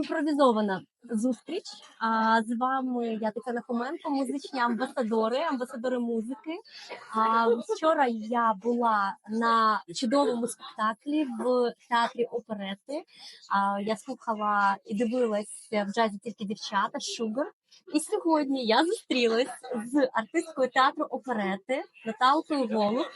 імпровізована зустріч. А з вами я Тетяна Хоменко, музичні амбасадори, амбасадори музики. А вчора я була на чудовому спектаклі в театрі оперети. А я слухала і дивилася в джазі тільки дівчата Шугар. І сьогодні я зустрілась з артисткою театру оперети Наталкою Голуб.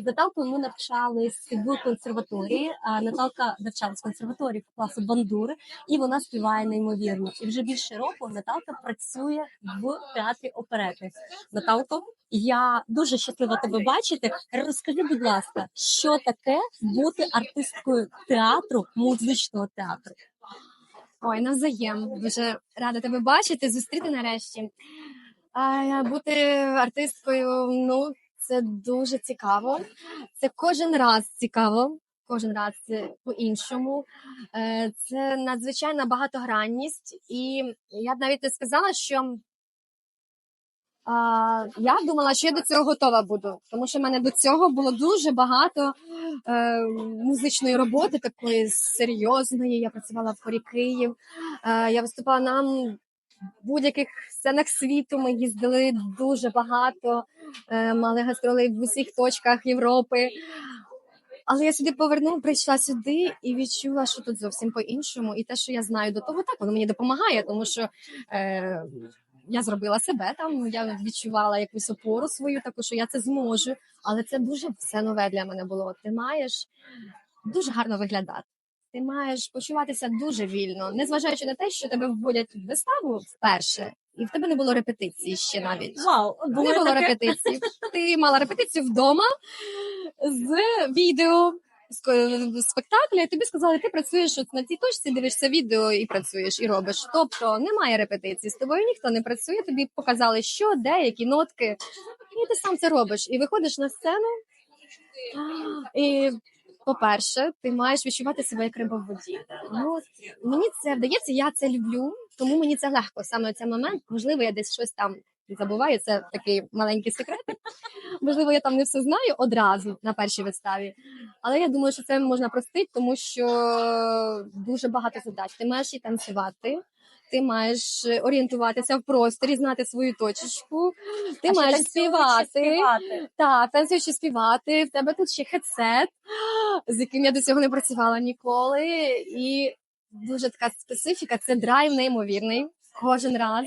З Наталкою ми навчались в консерваторії. А Наталка навчалась в консерваторії класу бандури, і вона співає неймовірно. І вже більше року Наталка працює в театрі оперети. Наталко, я дуже щаслива тебе бачити. Розкажи, будь ласка, що таке бути артисткою театру, музичного театру? Ой, навзаєм. Дуже рада тебе бачити, зустріти нарешті. А, бути артисткою, ну, це дуже цікаво. Це кожен раз цікаво, кожен раз по-іншому. Е, Це надзвичайна багатогранність. І я б навіть не сказала, що а, я думала, що я до цього готова буду, тому що в мене до цього було дуже багато е, музичної роботи, такої серйозної. Я працювала в хорі Київ. Е, я виступала на будь-яких сценах світу. Ми їздили дуже багато, е, мали гастролей в усіх точках Європи. Але я сюди повернула, прийшла сюди і відчула, що тут зовсім по-іншому. І те, що я знаю до того, так воно мені допомагає, тому що е, я зробила себе там. Я відчувала якусь опору свою, таку що я це зможу. Але це дуже все нове для мене було. Ти маєш дуже гарно виглядати. Ти маєш почуватися дуже вільно, незважаючи на те, що тебе вводять в виставу вперше, і в тебе не було репетиції ще навіть. Вау, Не було репетиції. Ти мала репетицію вдома з відео спектакля, і тобі сказали, ти працюєш от на цій точці, дивишся відео і працюєш, і робиш. Тобто немає репетиції. З тобою ніхто не працює. Тобі показали, що, де, які нотки, і ти сам це робиш. І виходиш на сцену. І, по-перше, ти маєш відчувати себе як риба в воді. Ну, мені це вдається, я це люблю, тому мені це легко. Саме цей момент, можливо, я десь щось там забуваю. Це такий маленький секрет. Можливо, я там не все знаю одразу на першій виставі. Але я думаю, що це можна простити, тому що дуже багато задач. Ти маєш і танцювати. Ти маєш орієнтуватися в просторі, знати свою точечку. Ти А маєш співати. співати. Так, танцюючи співати. В тебе тут ще хедсет, з яким я до цього не працювала ніколи. І дуже така специфіка. Це драйв неймовірний кожен раз.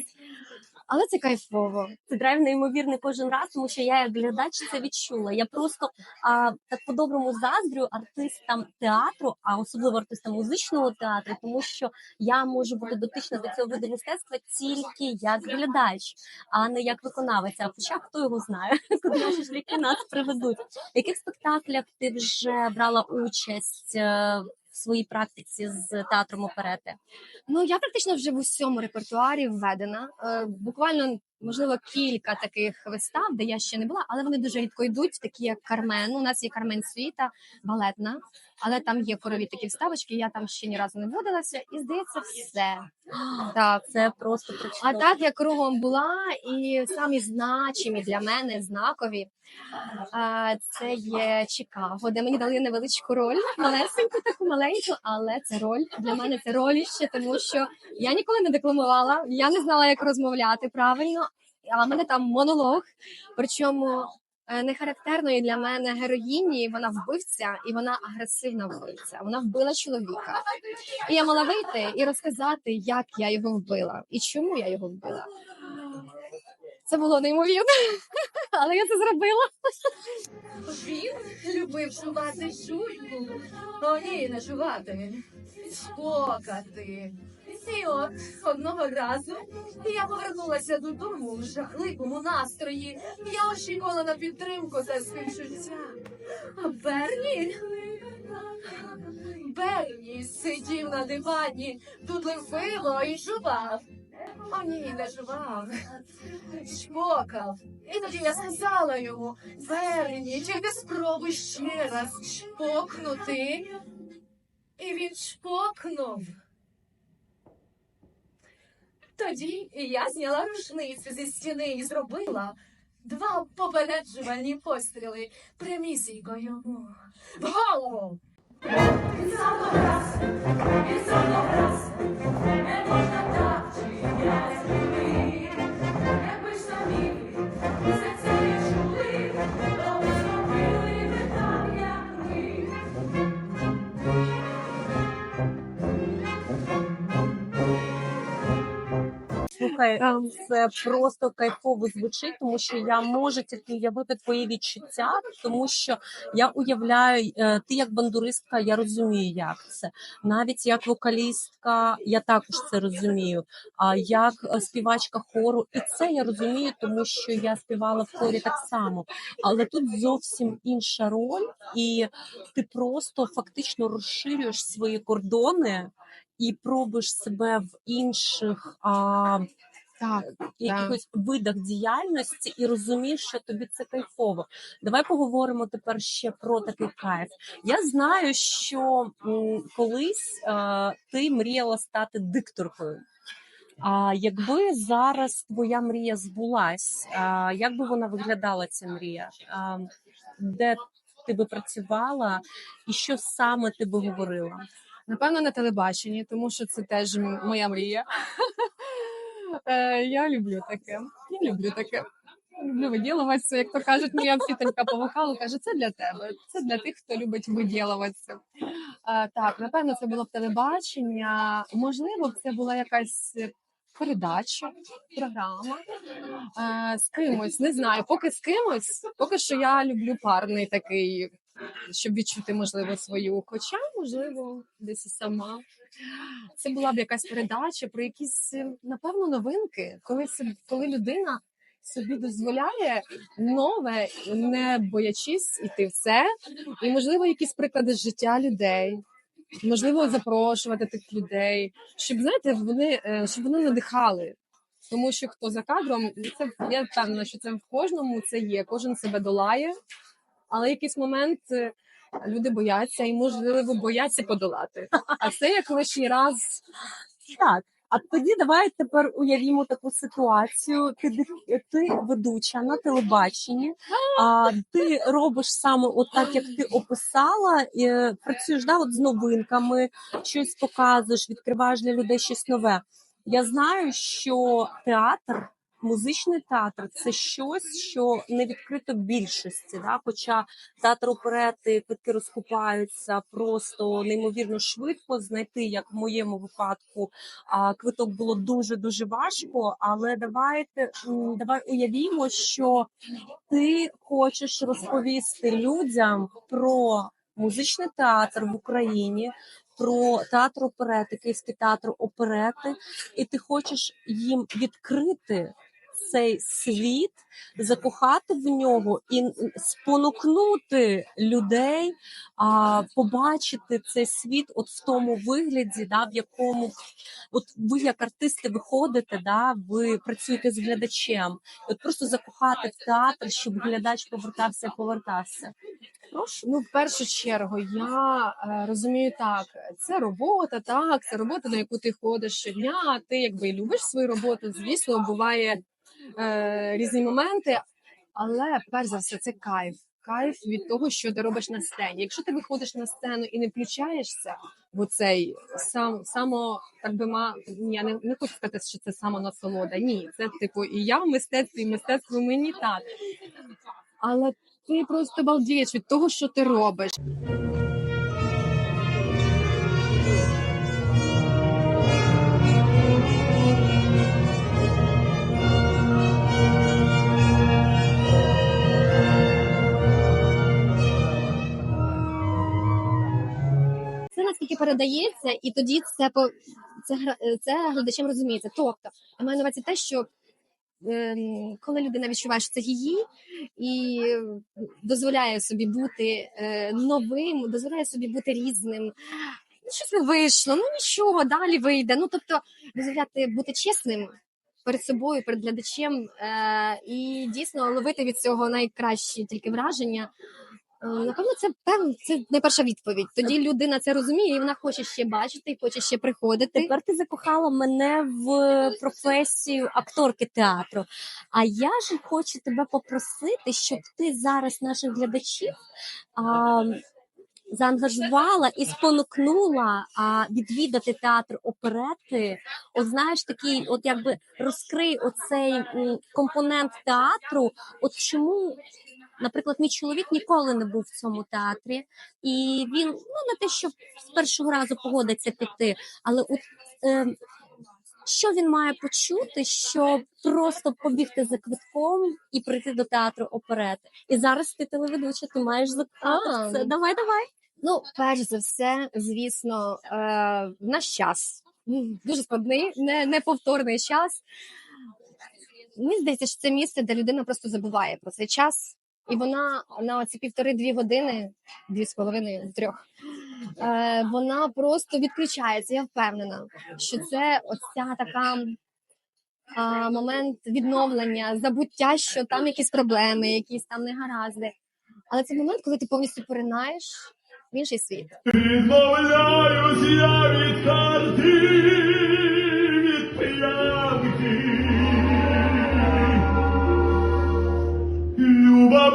Але це кайфово. Це драйв неймовірний кожен раз, тому що я як глядач це відчула. Я просто а, так по-доброму заздрю артистам театру, а особливо артистам музичного театру, тому що я можу бути дотична до цього виду мистецтва тільки як глядач, а не як виконавець. А Хоча хто його знає, куди наші шляхи нас приведуть. В яких спектаклях ти вже брала участь е, в своїй практиці з театром оперети? Ну я практично вже в усьому репертуарі введена. Е, буквально можливо кілька таких вистав, де я ще не була, але вони дуже рідко йдуть, такі як Кармен. У нас є Кармен Світа, балетна, але там є хорові такі вставочки. Я там ще ні разу не водилася, і здається, все так. Це просто А так я кругом була, і самі значимі для мене знакові. Це є Чикаго, де мені дали невеличку роль, малесеньку, таку маленьку, але це роль для мене це роліще, тому що я ніколи не декламувала, я не знала, як розмовляти правильно. А в мене там монолог. Причому е, не характерної для мене героїні, вона вбивця, і вона агресивна вбивця. Вона вбила чоловіка. І я мала вийти і розказати, як я його вбила і чому я його вбила. Це було неймовірно, але я це зробила. Він любив жувати жуйку. О, ні, не жувати. Спокати. І от одного разу я повернулася додому в жахливому настрої. Я очікувала на підтримку та співчуття. А Берні. Берні сидів на дивані, тудлив пиво і жував. О, ні, не жував. Чмокав. І тоді я сказала йому, Берні, тільки спробуй ще раз чпокнути. І він чпокнув. Тоді я зняла рушницю зі стіни і зробила два попереджувальні постріли прямісінько в голову. Слухай, це просто кайфово звучить, тому що я можу тільки уявити твої відчуття, тому що я уявляю, е, ти як бандуристка, я розумію, як це. Навіть як вокалістка, я також це розумію. А як е, співачка хору, і це я розумію, тому що я співала в хорі так само. Але тут зовсім інша роль, і ти просто фактично розширюєш свої кордони і пробуєш себе в інших. А, Так, якихось видах діяльності і розумієш, що тобі це кайфово. Давай поговоримо тепер ще про такий кайф. Я знаю, що м, колись е, ти мріяла стати дикторкою. А якби зараз твоя мрія збулась, а, як би вона виглядала ця мрія? А, де ти би працювала, і що саме ти би говорила? Напевно, на телебаченні, тому що це теж моя мрія. Е, Я люблю таке. Я люблю таке. Люблю виділуватися, як то кажуть, моя вчителька по вокалу каже, це для тебе, це для тих, хто любить виділуватися. Е, Так, напевно, це було б телебачення. Можливо, це була якась передача, програма е, з кимось. Не знаю, поки з кимось, поки що я люблю парний такий, щоб відчути, можливо, свою. Хоча, можливо, десь сама. Це була б якась передача про якісь, е, напевно, новинки, коли, соб- коли людина собі дозволяє нове, не боячись іти в це, і, можливо, якісь приклади життя людей. Можливо, запрошувати тих людей, щоб знаєте, вони е, щоб вони надихали. Тому що хто за кадром, це я впевнена, що це в кожному це є. Кожен себе долає, але якийсь момент е, люди бояться і, можливо, бояться подолати. А це як лишній раз Так. А тоді давай тепер уявімо таку ситуацію. Ти ти ведуча на телебаченні, а ти робиш саме от так, як ти описала, і е, працюєш да, от з новинками, щось показуєш, відкриваєш для людей щось нове. Я знаю, що театр, музичний театр це щось, що не відкрито більшості. Да? Хоча театр оперети квитки розкупаються просто неймовірно швидко. Знайти, як в моєму випадку, квиток було дуже дуже важко. Але давайте давай уявімо, що ти хочеш розповісти людям про музичний театр в Україні. Про театр оперети, Київський театр оперети, і ти хочеш їм відкрити цей світ, закохати в нього і спонукнути людей а, побачити цей світ от в тому вигляді, да, в якому от ви як артисти виходите, да, ви працюєте з глядачем, от просто закохати в театр, щоб глядач повертався і повертався. Прошу. Ну, в першу чергу, я е, розумію так, це робота, так, це робота, на яку ти ходиш щодня. Ти якби любиш свою роботу. Звісно, буває е, різні моменти, але перш за все, це кайф. Кайф від того, що ти робиш на сцені. Якщо ти виходиш на сцену і не включаєшся в цей сам само, так би ма я не, не хочу сказати, що це самонасолода. Ні, це типу і я в мистецтві, і мистецтво мені так. Але ти просто балдієш від того, що ти робиш. Передається, і тоді це по це, це глядачем розуміється. Тобто, я маю на увазі те, що ем, коли людина відчуває, що це її, і дозволяє собі бути е, новим, дозволяє собі бути різним. Ну, щось не вийшло, ну нічого, далі вийде. Ну тобто, дозволяти бути чесним перед собою, перед глядачем, е, і дійсно ловити від цього найкращі тільки враження. Е, Напевно, це певно, це найперша відповідь. Тоді людина це розуміє, і вона хоче ще бачити, і хоче ще приходити. Тепер ти закохала мене в професію акторки театру. А я ж хочу тебе попросити, щоб ти зараз наших глядачів а, заангажувала і спонукнула а, відвідати театр оперети. От знаєш, такий, от якби розкрий оцей м, компонент театру. От чому. Наприклад, мій чоловік ніколи не був в цьому театрі, і він ну не те, що з першого разу погодиться піти, але от е, що він має почути, щоб просто побігти за квитком і прийти до театру оперети. І зараз ти телеведуча, ти маєш запитати А, це. Давай, давай. Ну, перш за все, звісно, е, в наш час дуже складний, не, неповторний час. Мені здається, що це місце, де людина просто забуває про цей час, і вона на оці півтори-дві години, дві з половиною трьох, е, вона просто відключається. Я впевнена, що це оця така. а, Момент відновлення, забуття, що там якісь проблеми, якісь там негаразди. Але це момент, коли ти повністю поринаєш в інший світ. Відмовляюсь я від карти, від п'янки.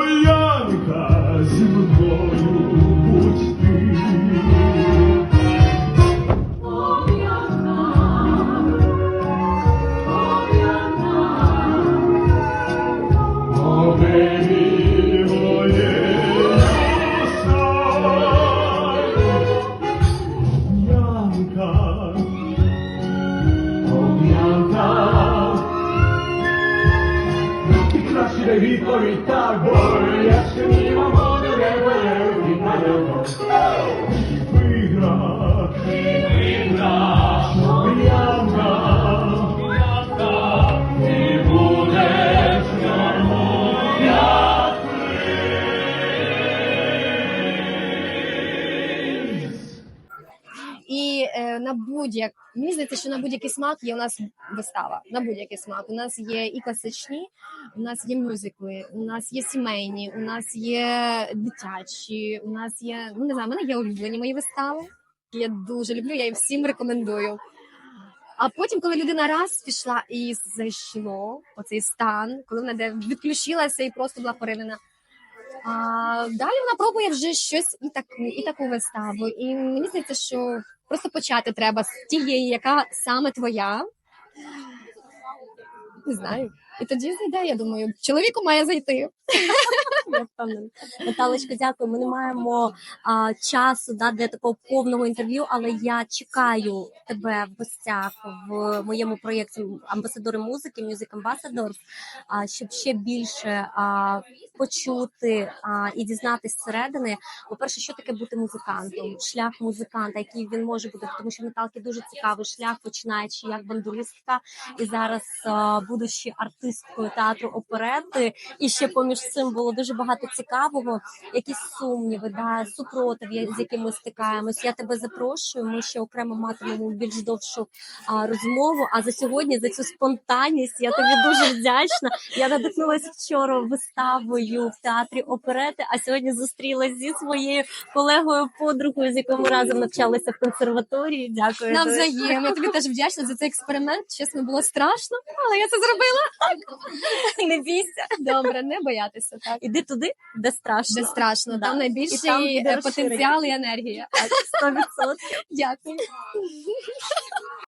Hallelujah. Краще відповідь так, бо я ще ні мамону не боєв від йому, І е, на будь-як мені здається, що на будь-який смак є у нас вистава. На будь-який смак. У нас є і класичні, у нас є мюзикли, у нас є сімейні, у нас є дитячі, у нас є ну не знаю, у мене є улюблені мої вистави. Я дуже люблю, я їм всім рекомендую. А потім, коли людина раз пішла і зайшло оцей стан, коли вона де відключилася і просто була поринена. А далі вона пробує вже щось і таку, і таку виставу. І мені здається, що просто почати треба з тієї, яка саме твоя. Не знаю. І тоді зайде, я думаю, чоловіку має зайти. Я. Наталочко, дякую. Ми не маємо а, часу да, для такого повного інтерв'ю, але я чекаю тебе в гостях в моєму проєкті Амбасадори музики, Music Ambassadors, а, щоб ще більше а, почути а, і дізнатись зсередини. По-перше, що таке бути музикантом, шлях музиканта, який він може бути, тому що Наталки дуже цікавий шлях, починаючи як бандуристка, і зараз а, будучи артисткою театру оперети, і ще поміж цим було дуже багато цікавого. Якісь сумніви, да, супротив, з якими ми стикаємось. Я тебе запрошую. Ми ще окремо матимемо більш довшу а, розмову. А за сьогодні за цю спонтанність я тобі дуже вдячна. Я надихнулася вчора виставою в театрі оперети, а сьогодні зустрілася зі своєю колегою, подругою, з якою разом навчалися в консерваторії. Дякую. тобі. Навзаєм. Я тобі теж вдячна за цей експеримент. Чесно, було страшно, але я це зробила. Не бійся. Добре, не боятися. Так. Іди туди, де страшно. Де страшно, там найбільший е, потенціал і енергія. Сто відсотків. Дякую.